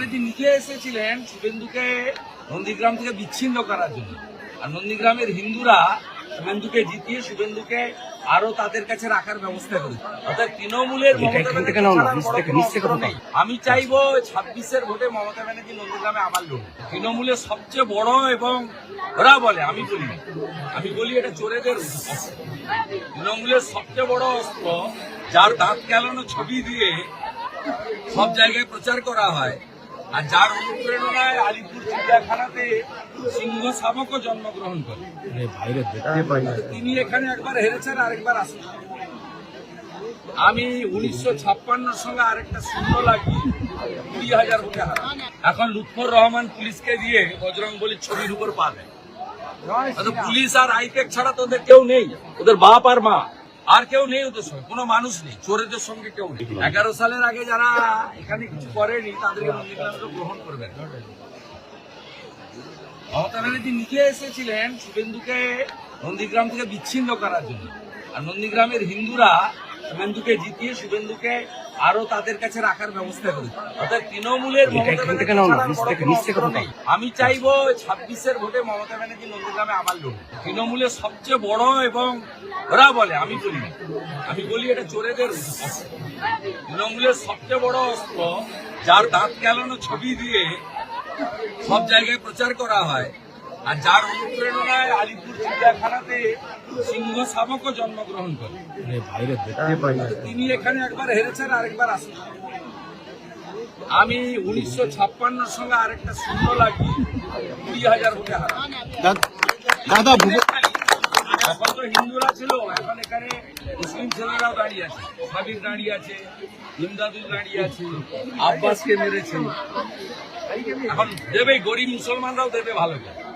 ব্যানার্জি নিজে এসেছিলেন শুভেন্দুকে নন্দীগ্রাম থেকে বিচ্ছিন্ন করার জন্য। আর নন্দীগ্রামের হিন্দুরা শুভেন্দুকে জিতিয়ে শুভেন্দুকে আরও তাদের কাছে রাখার ব্যবস্থা করেছে অর্থাৎ তৃণমূলের। আমি চাইব ছাব্বিশের ভোটে মমতা ব্যানার্জি নন্দীগ্রামে আবার লড়ুন তৃণমূলের সবচেয়ে বড় এবং ওরা বলে আমি বলি আমি বলি এটা চোরেদের তৃণমূলের সবচেয়ে বড় অস্ত্র যার দাঁত কেলানো ছবি দিয়ে সব জায়গায় প্রচার করা হয় আর যার অনুপ্রেরণায় আলিপুর চিড়িয়াখানাতে সিংহ শাবকও জন্মগ্রহণ করে। বাইরে দেখতে পাই না। তিনি এখানে একবার হেরেছেন আরেকবার আসেন। আমি উনিশশো ছাপ্পান্নর সঙ্গে আরেকটা শূন্য লাগি কুড়ি হাজার ভোটে হারান এখন লুৎফর রহমান পুলিশকে দিয়ে বজরং বলির ছবির উপর পা দেয়। পুলিশ আর আইটেক ছাড়া তো ওদের কেউ নেই। ওদের বাপ আর মা। আর কেউ নেই ওদের সঙ্গে, কোনো মানুষ নেই, চোরেদের সঙ্গে কেউ নেই। এগারো সালের আগে যারা এখানে কিছু করেনি তাদেরকে গ্রহণ করবেন মমতা ব্যানার্জি নিজে এসেছিলেন শুভেন্দুকে নন্দীগ্রাম থেকে বিচ্ছিন্ন করার জন্য। আর নন্দীগ্রামের হিন্দুরা শুভেন্দুকে জিতিয়ে শুভেন্দুকে আরও তাদের কাছে রাখার ব্যবস্থা করেছে অর্থাৎ তৃণমূলের। আমি চাইব ছাব্বিশের ভোটে মমতা ব্যানার্জি নন্দীগ্রামে আবার লড়ুন তৃণমূলের সবচেয়ে বড় এবং ওরা বলে আমি বলি আমি বলি এটা চোরেদের তৃণমূলের সবচেয়ে বড় অস্ত্র যার দাঁত কেলানো ছবি দিয়ে সব জায়গায় প্রচার করা হয় আর যার অনুপ্রেরণায় আলিপুর চিড়িয়াখানাতে সিংহ শাবকও জন্মগ্রহণ করে। বাইরে দেখতে পাই না তিনি এখানে একবার হেরেছেন আরেকবার আসেন। আমি উনিশশো ছাপ্পান্নর সঙ্গে আরেকটা শূন্য লাগিয়ে কুড়ি হাজার ভোটে দাদা এখন তো হিন্দুরা ছিল এখন এখানে মুসলিম ছেলেরাও দাঁড়িয়ে আছে। সাবির দাঁড়িয়ে আছে ইমদাদুল দাঁড়িয়ে আছে আব্বাসকে মেরেছে। এখন দেবে গরিব মুসলমানরাও দেবে ভালো করে।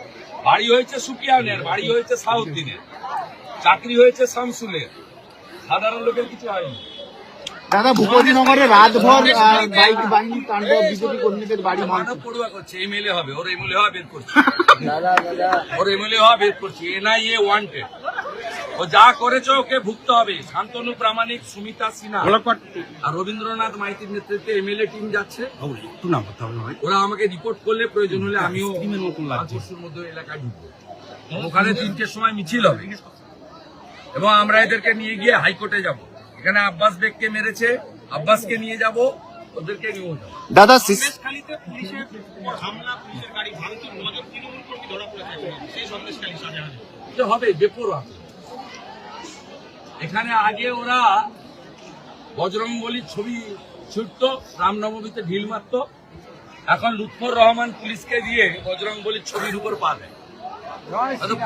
বাড়ি হয়েছে সুকিয়ানের বাড়ি হয়েছে সাউদ্দিনের চাকরি হয়েছে শামসুলের। সাধারণ লোকের কিছু হয়নি। দাদা ভূপতিনগরে রাতভর বাইক বাহিনী তাণ্ডব বিজেপি কর্মীদের বাড়ি মানব পড়ুয়া করছে এমএলএ হবে ওর এমএলএ হওয়া বের করছে। ওর এমএলএ হওয়া বের করছে এনআইএ ওয়ান্টেড ও যা করেছ ওকে ভুগতে হবে। শান্তনু প্রামাণিক সুমিতা সিনহা। আর রবীন্দ্রনাথ মাইতির নেতৃত্বে এমএলএ টিম যাচ্ছে। একটু না কথা হবে ওরা আমাকে রিপোর্ট করলে প্রয়োজন হলে আমিও স্কিমের মতন মধ্যে এলাকায় ঢুকবো। ওখানে তিনটের সময় মিছিল হবে। এবং আমরা এদেরকে নিয়ে গিয়ে হাইকোর্টে যাব। এখানে আব্বাস বেগকে মেরেছে। আব্বাসকে নিয়ে যাব। ওদেরকে যাব। দাদা হামলা পুলিশের গাড়ি ভাঙচুর নজর তৃণমূল কর্মী ধরা পড়েছে সেই সন্দেশখালী শাহজাহানে হবে বেপরোয়া। এখানে আগে ওরা বজরং বলির ছবি ছুটত রামনবমীতে ঢিল মারত। এখন লুৎফর রহমান পুলিশকে দিয়ে বজরং বলির ছবির উপর পা দেয়।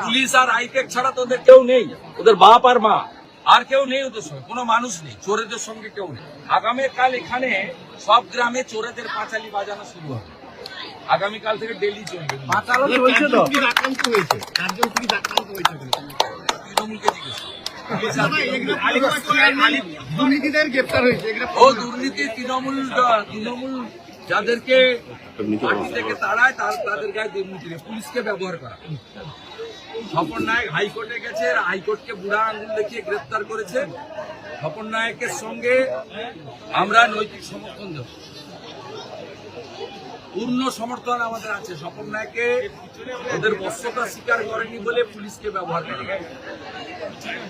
পুলিশ আর আইটেক ছাড়া তো ওদের কেউ নেই। ওদের বাপ আর মা। আর কেউ নেই ওদের সঙ্গে। কোনো মানুষ নেই। চোরেদের সঙ্গে কেউ নেই। আগামীকাল এখানে সব গ্রামে চোরেদের পাঁচালি বাজানো শুরু হবে। আগামীকাল থেকে ডেলি চলবে। তৃণমূলকে জিজ্ঞেস। যাদেরকে তাড়ায় তাদের গায়ে দুর্নীতি পুলিশকে ব্যবহার করা। স্বপন নায়ক হাইকোর্টে গেছে, হাইকোর্টকে বুড়া আঙুল দেখিয়ে গ্রেপ্তার করেছে। স্বপন নায়কের সঙ্গে আমরা নৈতিক সমর্থন দেব। পূর্ণ সমর্থন আমাদের আছে। স্বপন নায়কে ওদের বস্ত্রতা স্বীকার করেনি বলে পুলিশকে ব্যবহার করে।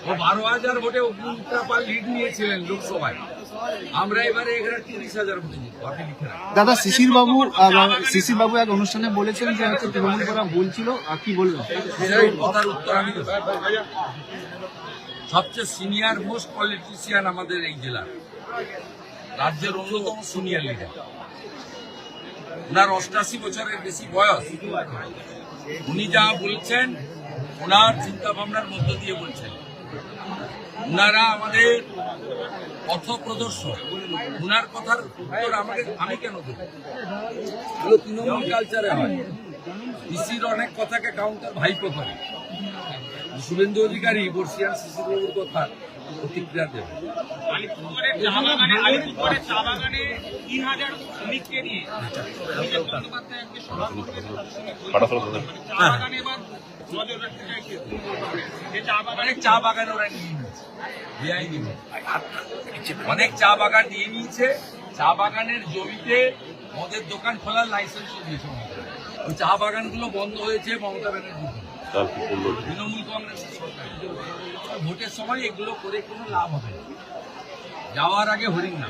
ও বারো হাজার ভোটে উল্টাপাল লিড নিয়েছিলেন লোকসভায়। আমরা এবারে এখানে তিরিশ হাজার। দাদা শিশির বাবু শিশির বাবু এক অনুষ্ঠানে বলেছেন যে হচ্ছে তৃণমূল করা ভুল ছিল আর কি সেই কথার উত্তর আমি সবচেয়ে সিনিয়র মোস্ট পলিটিশিয়ান আমাদের এই জেলার রাজ্যের অন্যতম সিনিয়র লিডার ওনার অষ্টাশি বছরের বেশি বয়স। উনি যা বলছেন ওনার চিন্তা ভাবনার মধ্য দিয়ে বলছেন। ওনারা আমাদের পথ প্রদর্শক ওনার কথার উত্তর আমাকে আমি কেন দেবো? তৃণমূল কালচারে হয়। ইসির অনেক কথাকে কাউন্টার ভাইপো করে। শুভেন্দু অধিকারী, বর্ষিয়ান শিশিরবাবুর কথা প্রতিক্রিয়া দেবে। তিন হাজার শ্রমিককে নিয়ে। অভিষেক বন্দ্যোপাধ্যায় আজকে সমাবেশ করেছেন শ্রমিক চা বাগানে এবার নজর রাখতে চাইছে। যে চা বাগানে অনেক চা বাগান ওরা নিয়ে নিয়েছে। অনেক চা বাগান নিয়ে নিয়েছে। চা বাগানের জমিতে মদের দোকান খোলার লাইসেন্স দিয়েছে ওই চা বাগানগুলো বন্ধ হয়েছে মমতা ব্যানার্জি তৃণমূল কংগ্রেসের সরকার। ভোটের সময় এগুলো করে কোনো লাভ হবে না। যাওয়ার আগে হরিণ না।